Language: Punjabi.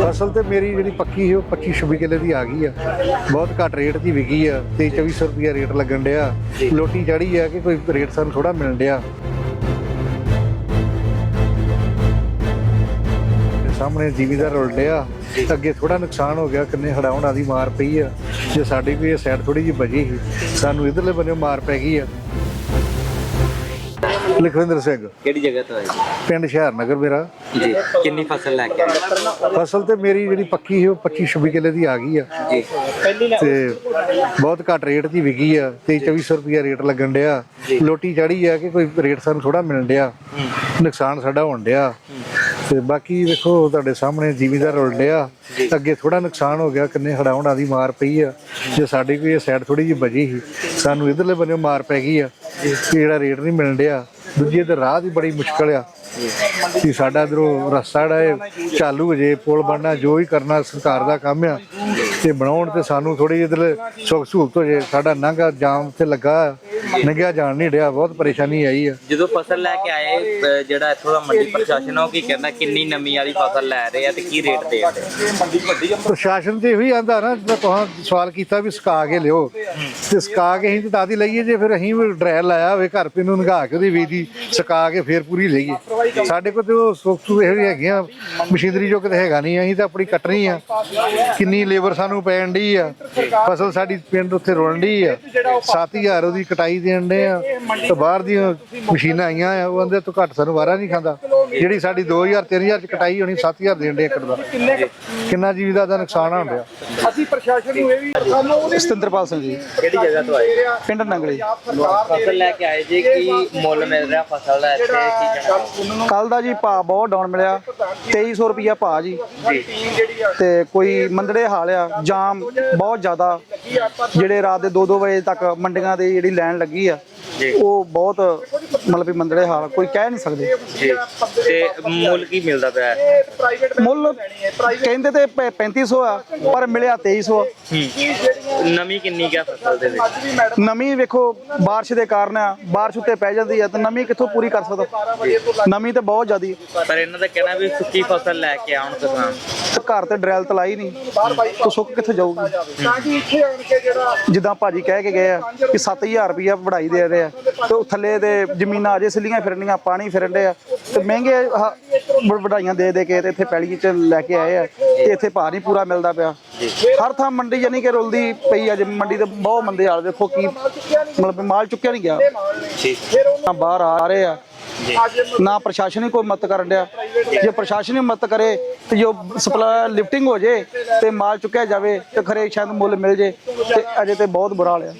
ਫਸਲ ਤੇ ਮੇਰੀ ਜਿਹੜੀ ਪੱਕੀ ਸੀ ਉਹ 25 26 ਕਿੱਲੇ ਦੀ ਆ ਗਈ ਆ। ਬਹੁਤ ਘੱਟ ਰੇਟ ਦੀ ਵਿਕੀ ਆ ਤੇ 2400 ਰੁਪਿਆ ਰੇਟ ਲੱਗਣ ਡਿਆ। ਲੋਟੀ ਚੜੀ ਆ ਕਿ ਕੋਈ ਰੇਟ ਸਾਨੂੰ ਥੋੜਾ ਮਿਲਣ ਡਿਆ। ਸਾਹਮਣੇ ਜ਼ਿਮੀਦਾਰ ਰੁਲ ਡਿਆ। ਅੱਗੇ ਥੋੜਾ ਨੁਕਸਾਨ ਹੋ ਗਿਆ ਕਿੰਨੇ ਹੜਾਉਣ ਦੀ ਮਾਰ ਪਈ ਆ। ਜੇ ਸਾਡੀ ਵੀ ਇਹ ਸਾਈਡ ਥੋੜੀ ਜਿਹੀ ਬਚੀ ਸੀ ਸਾਨੂੰ ਇਧਰਲੇ ਬੰਨੇ ਮਾਰ ਪੈ ਗਈ ਆ। ਲਖਵਿੰਦਰ ਸਿੰਘ। ਕਿਹੜੀ ਜਗ੍ਹਾ ਤੋਂ ਆਏ ਪਿੰਡ ਸ਼ਹਿਰ ਨਗਰ ਮੇਰਾ। ਜੀ ਕਿੰਨੀ ਫਸਲ ਲੈ ਕੇ ਆਏ? ਫਸਲ ਤੇ ਮੇਰੀ ਜਿਹੜੀ ਪੱਕੀ ਸੀ ਉਹ 25 26 ਕਿੱਲੇ ਦੀ ਆ ਗਈ ਆ। ਜੀ। ਤੇ ਬਹੁਤ ਘੱਟ ਰੇਟ ਦੀ ਵਿਕੀ ਆ ਤੇ 2400 ਰੁਪਿਆ ਰੇਟ ਲੱਗਣ ਡਿਆ। ਲੋਟੀ ਚੜੀ ਆ ਕਿ ਕੋਈ ਰੇਟ ਸਾਨੂੰ ਥੋੜਾ ਮਿਲਣ ਡਿਆ। ਨੁਕਸਾਨ ਸਾਡਾ ਹੋਣ ਡਿਆ। ਤੇ ਬਾਕੀ ਵੇਖੋ ਤੁਹਾਡੇ ਸਾਹਮਣੇ ਜ਼ਿਮੀਦਾਰ ਰੁਲ ਡਿਆ। ਅੱਗੇ ਥੋੜਾ ਨੁਕਸਾਨ ਹੋ ਗਿਆ ਕਿੰਨੇ ਹੜਾਉਣ ਦੀ ਮਾਰ ਪਈ ਆ। ਜੇ ਸਾਡੀ ਵੀ ਇਹ ਸਾਈਡ ਥੋੜੀ ਜਿਹੀ ਬਚੀ ਸੀ ਸਾਨੂੰ ਇਧਰਲੇ ਬੰਨੇ ਮਾਰ ਪੈ ਗਈ ਆ। ਕਿ ਜਿਹੜਾ ਰੇਟ ਨਹੀਂ ਮਿਲਣ ਡਿਆ। ਦੂਜੀ ਤੇ ਰਾਹ ਦੀ ਬੜੀ ਮੁਸ਼ਕਲ ਆ। ਕਿ ਸਾਡਾ ਇਧਰੋਂ ਰਸਤਾ ਜਿਹੜਾ ਇਹ ਚਾਲੂ ਹੋ ਜੇ, ਪੁਲ ਬਣਨਾ, ਜੋ ਵੀ ਕਰਨਾ, ਸਰਕਾਰ ਦਾ ਕੰਮ ਆ। ਤੇ ਬਣਾਉਣ ਤੇ ਸਾਨੂੰ ਥੋੜੀ ਇਧਰ ਸੁੱਖ ਸਹੂਲਤ ਹੋ ਜੇ। ਸਾਡਾ ਨਾਂਗਾ ਜਾਮ ਤੇ ਲੱਗਾ ਨੰਗਿਆ ਜਾਣ ਨਹੀਂ ਡਿਆ ਬਹੁਤ ਪਰੇਸ਼ਾਨੀ ਆਈ ਆ। ਜਦੋਂ ਫਸਲ ਲੈ ਕੇ ਆਏ ਜਿਹੜਾ ਇੱਥੋਂ ਦਾ ਮੰਡੀ ਪ੍ਰਸ਼ਾਸਨ ਆ ਉਹ ਕੀ ਕਹਿੰਦਾ ਕਿੰਨੀ ਨਮੀ ਵਾਲੀ ਫਸਲ ਲੈ ਰਹੇ ਆ ਤੇ ਕੀ ਰੇਟ ਦੇ ਰਹੇ ਪ੍ਰਸ਼ਾਸਨ ਤੇ ਇਹੋ ਹੀ ਆਂਦਾ ਨਾ ਜਦੋਂ ਤੁਸੀਂ ਸਵਾਲ ਕੀਤਾ ਵੀ ਸੁਕਾ ਕੇ ਲਿਓ। ਤੇ ਸੁਕਾ ਕੇ ਅਸੀਂ ਤੇ ਦਾਦੀ ਲਈਏ ਜੇ ਫਿਰ ਅਸੀਂ ਵੀ ਡਰਾਇਲ ਲਾਇਆ ਹੋਵੇ ਘਰ ਪੇ ਨੂੰ ਨਗਾ ਕੇ ਉਹਦੀ ਵੀਦੀ ਸੁਕਾ ਕੇ ਫਿਰ ਪੂਰੀ ਲਈਏ। ਸਾਡੇ ਕੋਲ ਤੇ ਉਹ ਸੁੱਖ ਸੁ ਇਹੋ ਜਿਹੀ ਹੈਗੀਆਂ ਮਸ਼ੀਨਰੀ ਜੋ ਕਿਤੇ ਹੈਗਾ ਨਹੀਂ ਅਸੀਂ ਤਾਂ ਆਪਣੀ ਕੱਟਣੀ ਆ। ਕਿੰਨੀ ਲੇਬਰ ਸਾਨੂੰ ਪੈਣ ਡਈ ਆ। ਫਸਲ ਸਾਡੀ ਪਿੰਡ ਉੱਥੇ ਰੁਲਣ ਡਈ ਆ। 7000 ਉਹਦੀ ਕਟਾਈ ਦੇਣ ਡੇ ਆ। ਤੇ ਬਾਹਰ ਦੀਆਂ ਮਸ਼ੀਨਾਂ ਆਈਆਂ ਆ, ਉਹ ਆਂਦੇ ਤੋਂ ਘੱਟ ਸਾਨੂੰ ਵਾਰਾ ਨਹੀਂ ਖਾਂਦਾ। ਜਿਹੜੀ ਸਾਡੀ 2000 3000 ਚ ਕਟਾਈ ਹੋਣੀ 7000 ਦੇਣ ਦੇ ਏਕੜ ਦਾ। ਕਿੰਨਾ ਜੀਵਦਾ ਦਾ ਨੁਕਸਾਨ ਹੋਣ ਡਿਆ। ਅਸੀਂ ਪ੍ਰਸ਼ਾਸਨ ਨੂੰ ਇਹ ਵੀ ਸਾਨੂੰ ਸਤਿੰਦਰਪਾਲ ਸਿੰਘ ਜੀ। ਕਿਹੜੀ ਜਗ੍ਹਾ ਤੋਂ ਆਏ? ਪਿੰਡ ਨੰਗਲੀ। ਫਸਲ ਲੈ ਕੇ ਆਏ ਜੀ ਕੀ ਮੁੱਲ ਮਿਲ ਰਿਹਾ ਫਸਲ ਦਾ ਇੱਥੇ? ਕੀ ਕਹਿਣਾ ਕੱਲ ਦਾ ਜੀ ਭਾਅ ਬਹੁਤ ਡਾਊਨ ਮਿਲਿਆ। 2300 ਰੁਪਿਆ ਭਾਅ ਜੀ। ਤੇ ਕੋਈ ਮੰਦੜੇ ਹਾਲ ਆ ਜਾਮ ਬਹੁਤ ਜ਼ਿਆਦਾ। ਜਿਹੜੇ ਰਾਤ ਦੇ 2-2 ਵਜੇ ਤੱਕ ਮੰਡੀਆਂ ਦੇ ਜਿਹੜੀ ਲਾਈਨ ਲੱਗੀ ਆ ਉਹ ਬਹੁਤ ਮਤਲਬ ਵੀ ਮੰਦੜੇ ਹਾਲ ਕੋਈ ਕਹਿ ਨਹੀਂ ਸਕਦੇ ਜੀ ਤੇ ਮੁੱਲ ਕੀ ਮਿਲਦਾ ਪਿਆ ਹੈ? ਮੁੱਲ ਕਹਿੰਦੇ ਤੇ ਪ- 3500 ਆ ਪਰ ਮਿਲਿਆ 2300 ਹੂੰ। ਨਮੀ ਕਿੰਨੀ ਗਿਆ ਫਸਲ ਦੇ ਵਿੱਚ ਨਮੀ ਵੇਖੋ بارش ਦੇ ਕਾਰਨ ਆ بارش ਉੱਤੇ ਪੈ ਜਾਂਦੀ ਆ ਤੇ ਨਮੀ ਕਿੱਥੋਂ ਪੂਰੀ ਕਰ ਸਕਦਾ ਨਮੀ ਤੇ ਬਹੁਤ ਜ਼ਿਆਦੀ ਪਰ ਇਹਨਾਂ ਦਾ ਕਹਿਣਾ ਵੀ ਸੁੱਕੀ ਫਸਲ ਲੈ ਕੇ ਆਉਣ ਕਿਸਾਨ ਤੇ ਘਰ ਤੇ ਡਰੈਲ ਤਲਾਈ ਨਹੀਂ ਤਾਂ ਸੁੱਕ ਕਿੱਥੇ ਜਾਊਗੀ ਤਾਂ ਕਿ ਇੱਥੇ ਆਣ ਕੇ ਜਿਹੜਾ ਜਿੱਦਾਂ ਭਾਜੀ ਕਹਿ ਕੇ ਗਏ ਆ ਕਿ 7000 ਰੁਪਇਆ ਵਢਾਈ ਦੇ ਰਹੇ ਆ ਤੇ ਉਹ ਥੱਲੇ ਦੇ ਜ਼ਮੀਨਾਂ ਅਜੇ ਸਿੱਲੀਆਂ ਫਿਰਨੀਆਂ ਪਾਣੀ ਫਿਰਨ ਦੇ ਆ ਤੇ ਮਹਿੰਗੇ ਆਹ ਵ- ਵਢਾਈਆਂ ਦੇ ਦੇ ਕੇ ਤੇ ਇੱਥੇ ਪੈਲੀ ਚ ਲੈ ਕੇ ਆਏ ਆ। ਤੇ ਇੱਥੇ ਭਾਅ ਨਹੀਂ ਪੂਰਾ ਮਿਲਦਾ ਪਿਆ। ਹਰ ਥਾਂ ਮੰਡੀ ਯਾਨੀ ਕਿ ਰੁਲਦੀ ਪਈ ਆ ਜੇ ਮੰਡੀ ਤੇ ਬਹੁਤ ਮੰਦੇ ਹਾਲ ਵੇਖੋ ਕੀ ਮਤਲਬ ਮਾਲ ਚੁੱਕਿਆ ਨਹੀਂ ਗਿਆ। ਨਾ ਬਾਹਰ ਆ ਰਹੇ ਆ। ਨਾ ਪ੍ਰਸ਼ਾਸਨ ਹੀ ਕੋਈ ਮਦਦ ਕਰਨ ਡਿਆ। ਜੇ ਪ੍ਰਸ਼ਾਸਨ ਹੀ ਮਦਦ ਕਰੇ ਤੇ ਜੋ ਸਪਲਾਈ ਲਿਫਟਿੰਗ ਹੋ ਜੇ ਤੇ ਮਾਲ ਚੁੱਕਿਆ ਜਾਵੇ ਤੇ ਖਰੇ ਸ਼ਾਇਦ ਮੁੱਲ ਮਿਲ ਜੇ ਤੇ ਅਜੇ ਤੇ ਬਹੁਤ ਬੁਰਾ ਹਾਲ ਆ।